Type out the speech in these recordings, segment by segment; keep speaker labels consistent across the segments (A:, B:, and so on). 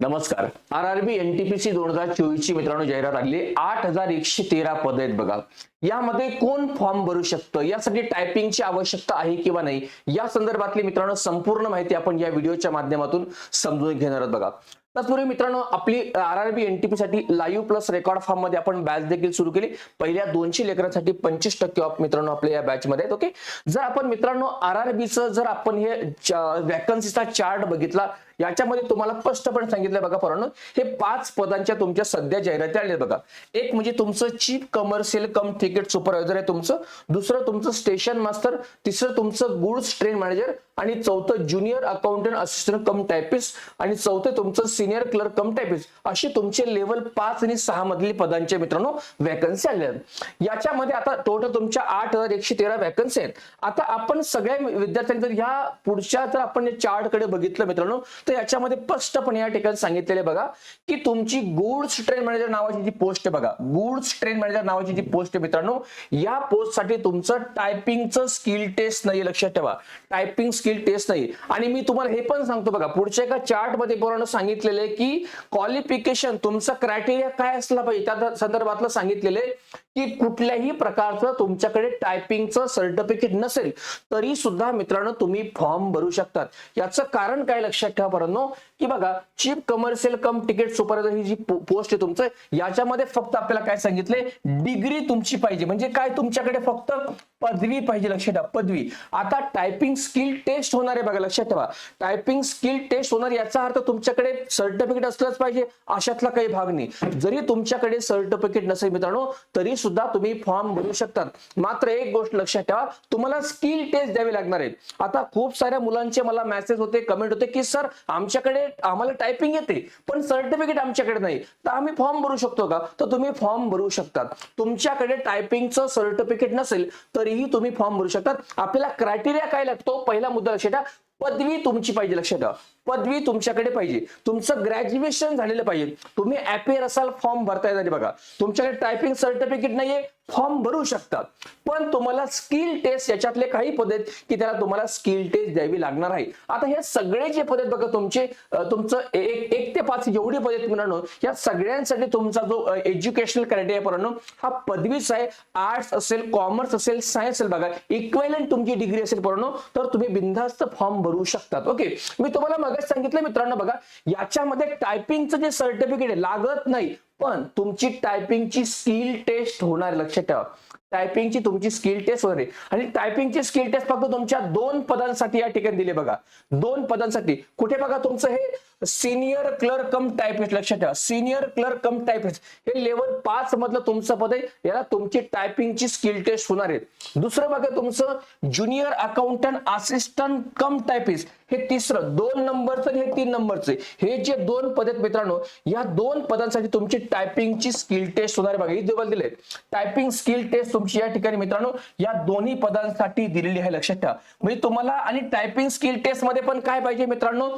A: नमस्कार. R R बी NTPC दोन हजार चोवीस ची मित्रांनो जाहिरात आली आठ हजार एकशे तेरा पद आहेत बघा. यामध्ये कोण फॉर्म भरू शकतं? यासाठी टायपिंगची आवश्यकता आहे किंवा नाही? या संदर्भातली मित्रांनो संपूर्ण माहिती आपण या व्हिडिओच्या माध्यमातून समजून घेणार आहोत बघा. तत्पूर्वी मित्रांनो आपली आर आर बी एनटीपी साठी लाईव्ह प्लस रेकॉर्ड फॉर्ममध्ये आपण बॅच देखील सुरू केली. पहिल्या दोनशे लेकरांसाठी पंचवीस टक्के ऑफ मित्रांनो आपल्या या बॅच मध्ये आहेत ओके जर आपण मित्रांनो आर आर बीचं जर आपण हे वॅकन्सीचा चार्ट बघितला याच्यामध्ये तुम्हाला स्पष्टपणे सांगितलं बघा पोरांनो हे पाच पदांच्या तुमच्या सध्या जाहिराती आल्या बघा. एक म्हणजे तुमचं chief commercial cum ticket supervisor आहे तुमचं दुसरं तुमचं स्टेशन मास्टर तिसरं तुमचं गुड्स ट्रेन मॅनेजर आणि चौथं junior accountant assistant cum typist आणि चौथं तुमचं सिनियर क्लर्क कम टायपिस्ट अशी तुमचे लेवल पाच आणि सहा मधली पदांच्या मित्रांनो वॅकन्सी आल्या आहेत. याच्यामध्ये आता टोटल तुमच्या आठ हजार एकशे तेरा वॅकन्सी आहेत. आता आपण सगळ्या विद्यार्थ्यांनी जर ह्या पुढच्या जर आपण चार्टकडे बघितलं मित्रांनो तर याच्यामध्ये स्पष्टपणे या ठिकाणी सांगितलेले बघा की तुमची गुड्स ट्रेन मॅनेजर नावाची जी पोस्ट आहे बघा गुड्स ट्रेन मॅनेजर नावाची जी पोस्ट आहे मित्रांनो या पोस्टसाठी तुमचं टायपिंगचं स्किल टेस्ट नाही लक्षात ठेवा. टायपिंग स्किल टेस्ट नाही आणि मी तुम्हाला हे पण सांगतो बघा पुढच्या एका चार्टमध्ये पोरांनो सांगितलेले की क्वालिफिकेशन तुमचा क्रायटेरिया काय असला पाहिजे? त्या संदर्भातलं सांगितलेले की कुठल्याही प्रकारचं तुमच्याकडे टायपिंगचं सर्टिफिकेट नसेल तरी सुद्धा मित्रांनो तुम्ही फॉर्म भरू शकतात. याचं कारण काय लक्षात ठेवा परंतु की बघा chief commercial cum ticket supervisor ही जी पोस्ट आहे तुमचं याच्यामध्ये फक्त आपल्याला काय सांगितले डिग्री तुमची पाहिजे. म्हणजे काय तुमच्याकडे फक्त पदवी पाहिजे लक्षात ठेवा पदवी. आता टायपिंग स्किल टेस्ट होणार आहे बघा लक्षात ठेवा. टायपिंग स्किल टेस्ट होणार याचा अर्थ तुमच्याकडे सर्टिफिकेट असलंच पाहिजे अशातला काही भाग नाही. जरी तुमच्याकडे सर्टिफिकेट नसेल मित्रांनो तरी सुद्धा तुम्ही फॉर्म भरू शकतात. मात्र एक गोष्ट लक्षात ठेवा तुम्हाला स्किल टेस्ट द्यावी लागणार आहे आता खूप साऱ्या मुलांचे मला मेसेज होते कमेंट होते की सर आमच्याकडे आम्हाला टायपिंग येते पण सर्टिफिकेट आमच्याकडे नाही. तर आम्ही फॉर्म भरू शकतो का? तर तुम्ही फॉर्म भरू शकतात. तुमच्याकडे टायपिंगचं सर्टिफिकेट नसेल तरीही तुम्ही फॉर्म भरू शकतात. आपल्याला क्रायटेरिया काय लागतो? पहिला मुद्दा लक्षात ठेवा. पदवी तुमची पाहिजे लक्षात ठेवा. पदवी तुमच्याकडे पाहिजे. तुमचं ग्रॅज्युएशन झालेलं पाहिजे. तुम्ही अपेअर असाल फॉर्म भरता येणार बघा. तुमच्याकडे टायपिंग सर्टिफिकेट नाहीये फॉर्म भरू शकतात पण तुम्हाला स्किल टेस्ट याच्यातले काही पद आहेत की त्याला तुम्हाला स्किल टेस्ट द्यावी लागणार आहे. आता हे सगळे जे पद आहेत बघा तुमचे तुमचं एक एक ते पाच जेवढी पद आहेत मित्रांनो या सगळ्यांसाठी तुमचा जो एज्युकेशनल क्रायटेरिया पर्यंत हा पदवीच आहे आर्ट्स असेल कॉमर्स असेल सायन्स असेल बघा इक्वेलंट तुमची डिग्री असेल पर्यंत तर तुम्ही बिनधास्त फॉर्म भरू शकतात. ओके मी तुम्हाला मग सांगितलं मित्रांनो बघा याच्यामध्ये टायपिंगचं जे सर्टिफिकेट आहे लागत नाही पण तुमची टायपिंगची स्किल टेस्ट होणार लक्षात ठेवा. टायपिंगची तुमची स्किल टेस्ट होणार आणि टायपिंगची स्किल टेस्ट फक्त तुमच्या दोन पदांसाठी या ठिकाणी दिले बघा. दोन पदांसाठी. कुठे बघा तुमचं हे सिनियर क्लर्क कम टायपिस्ट लक्षात ठेवा. सिनियर क्लर्क कम टायपिस्ट हे लेवल पाच मधलं तुमचं पद आहे. याला तुमची टायपिंगची स्किल टेस्ट होणार आहे. दुसरं बघा तुमचं junior accountant assistant cum typist हे तिसरं दोन नंबरचं हे तीन नंबरचं हे जे दोन पद आहेत मित्रांनो या दोन पदांसाठी तुमची टायपिंगची स्किल टेस्ट होणार आहे. बघा हे दिले टायपिंग स्किल टेस्ट तुमची या ठिकाणी मित्रांनो या दोन्ही पदांसाठी दिलेली आहे. लक्षात ठेवा. म्हणजे तुम्हाला आणि टायपिंग स्किल टेस्टमध्ये पण काय पाहिजे मित्रांनो?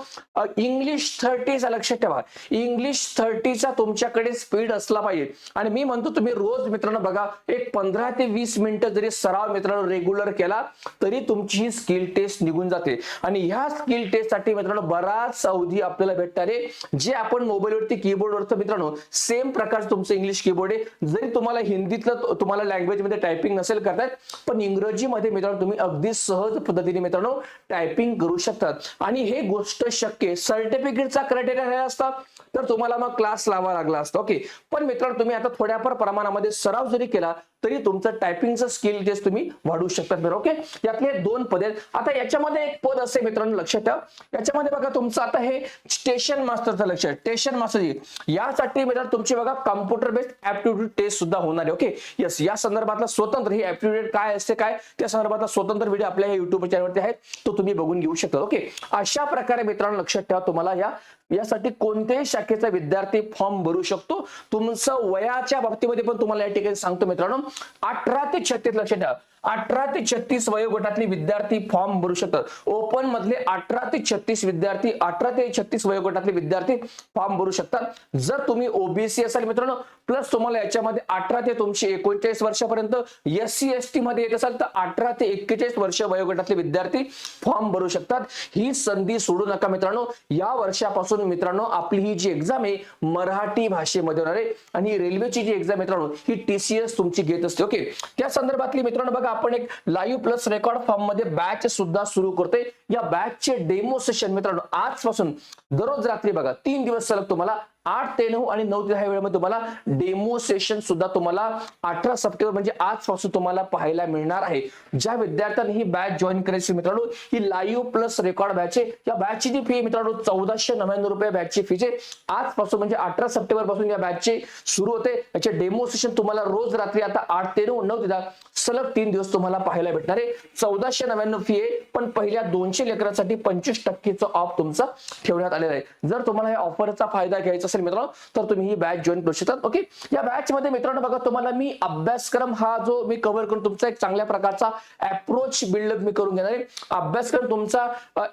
A: इंग्लिश थर्टीचा लक्षात ठेवा. इंग्लिश थर्टीचा तुमच्याकडे स्पीड असला पाहिजे. आणि मी म्हणतो तुम्ही रोज मित्रांनो बघा एक पंधरा ते वीस मिनिटं जरी सराव मित्रांनो रेग्युलर केला तरी तुमची ही स्किल टेस्ट निघून जाते. आणि ह्या स्किल टेस्टसाठी मित्रांनो बराच अवधी आपल्याला भेटणार आहे जे आपण मोबाईलवरती कीबोर्डवरचं मित्रांनो सेम प्रकारचं तुमचं इंग्लिश कीबोर्ड आहे. जरी तुम्हाला हिंदीतलं तुम्हाला लँग्वेजमध्ये टायपिंग नसेल करतायत पण इंग्रजीमध्ये मित्रांनो तुम्ही अगदी सहज पद्धतीने मित्रांनो टायपिंग करू शकतात आणि हे गोष्ट शक्य सर्टिफिकेट सर्टिफिकेटचा क्रायटेरिया काय असता तर तुम्हाला मग क्लास लावा लागला असतो. ओके पण मित्रांनो तुम्ही आता थोड्याफार प्रमाणामध्ये सराव जरी केला तरी तुमचं टायपिंगचं स्किल टेस्ट तुम्ही वाढवू शकतात बरं ओके यातले दोन पद आहेत. आता याच्यामध्ये एक पद असे मित्रांनो लक्षात ठेवा. याच्यामध्ये बघा तुमचं आता हे स्टेशन मास्टरचं लक्ष आहे. स्टेशन मास्टर यासाठी मित्रांनो तुमची बघा कम्प्युटर बेस्ड ऍप्टिट्यूड टेस्ट सुद्धा होणार आहे ओके यस या संदर्भातला स्वतंत्र ही ऍप्टिट्यूड काय असते काय? त्या संदर्भातला स्वतंत्र व्हिडिओ आपल्या युट्यूब चॅनलवरती आहेत. तो तुम्ही बघून घेऊ शकता ओके अशा प्रकारे मित्रांनो लक्षात ठेवा. तुम्हाला या यासाठी कोणत्याही शाखेचा विद्यार्थी फॉर्म भरू शकतो. तुमचं वयाच्या बाबतीमध्ये पण तुम्हाला या ठिकाणी सांगतो मित्रांनो. अठरा ते छत्तीस लक्षात ठेवा अठरा ते छत्तीस वयोगटातले विद्यार्थी फॉर्म भरू शकतात. ओपन मधले अठरा ते छत्तीस विद्यार्थी अठरा ते छत्तीस वयोगटातले विद्यार्थी फॉर्म भरू शकतात. जर तुम्ही ओबीसी असाल मित्रांनो प्लस तुम्हाला याच्यामध्ये अठरा ते तुमचे एकोणचाळीस वर्षापर्यंत एस सी एस टी मध्ये येत असाल तर अठरा ते एक्केचाळीस वर्ष वयोगटातले विद्यार्थी फॉर्म भरू शकतात. ही संधी सोडू नका मित्रांनो. या वर्षापासून मित्रांनो आपली ही जी एक्झाम आहे मराठी भाषेमध्ये होणार आहे. आणि रेल्वेची जी एक्झाम मित्रांनो ही टीसीएस तुमची घेत असते ओके? त्या संदर्भातली मित्रांनो बघा आपण एक लाईव्ह प्लस रेकॉर्ड फॉर्ममध्ये बॅच सुद्धा सुरू करतोय. या बॅचचे डेमो सेशन मित्रांनो आजपासून दररोज रात्री बघा तीन दिवस सलग तुम्हाला आठ ते नऊ आणि नऊ ते दहा वेळेमध्ये तुम्हाला डेमो सेशन सुद्धा तुम्हाला अठरा सप्टेंबर म्हणजे आजपासून तुम्हाला पाहायला मिळणार आहे. ज्या विद्यार्थ्यांनी ही बॅच जॉईन करायची मित्रांनो ही लाईव्ह प्लस रेकॉर्ड बॅच आहे. या बॅचची जी फी मित्रांनो चौदाशे नव्याण्णव रुपये बॅचची फी आहे आजपासून म्हणजे अठरा सप्टेंबरपासून या बॅचचे सुरू होते. याचे डेमो सेशन तुम्हाला रोज रात्री आता आठ ते नऊ नऊ ते दहा सलग तीन दिवस तुम्हाला पाहायला भेटणार आहे. चौदाशे नव्याण्णव फी आहे पण पहिल्या दोनशे लेकरांसाठी पंचवीस टक्केचं ऑफ तुमचा ठेवण्यात आलेलं आहे. जर तुम्हाला या ऑफरचा फायदा घ्यायचा असेल मित्रांनो तर तुम्ही ही बॅच जॉईन करू शकतात ओके या बॅच मध्ये मित्रांनो बघा तुम्हाला मी अभ्यासक्रम हा जो मी कव्हर करून तुमचा एक चांगल्या प्रकारचा अप्रोच बिल्डअप मी करून घेणार आहे. अभ्यासक्रम तुमचा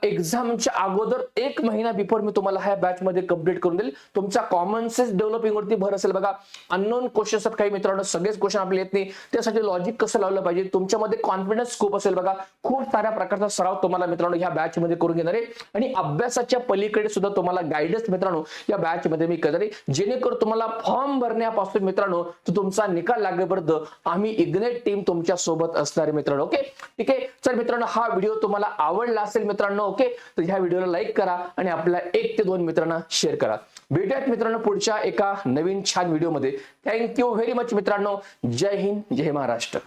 A: एक्झामच्या अगोदर एक महिना बिफोर मी तुम्हाला ह्या बॅच मध्ये कंप्लीट करून देईल. तुमचा कॉमन सेन्स डेव्हलपिंग वरती भर असेल. बघा अननोन क्वेश्चन काही मित्रांनो सगळेच क्वेश्चन आपले येत नाही. त्यासाठी लॉजिक कसं लावलं पाहिजे? तुमच्यामध्ये कॉन्फिडन्स खूप असेल बघा. खूप साऱ्या प्रकारचा सराव तुम्हाला मित्रांनो ह्या बॅच मध्ये करून घेणार आहे. आणि अभ्यासाच्या पलीकडे सुद्धा तुम्हाला गायडन्स मित्रांनो या बॅच मध्ये मी करणार जेणेकरून तुम्हाला फॉर्म भरण्यापासून मित्रांनो तो तुमचा निकाल लागेपर्यंत आम्ही इग्नेट टीम तुमच्यासोबत असणार मित्रांनो ओके? ठीक आहे? चल मित्रांनो हा व्हिडिओ तुम्हाला आवडला असेल मित्रांनो ओके? तर ह्या व्हिडिओला लाईक करा आणि आपल्या एक ते दोन मित्रांना शेअर करा. भेटूयात मित्रांनो पुढच्या एका नवीन छान व्हिडिओमध्ये. थँक्यू व्हेरी मच मित्रांनो. जय हिंद जय महाराष्ट्र.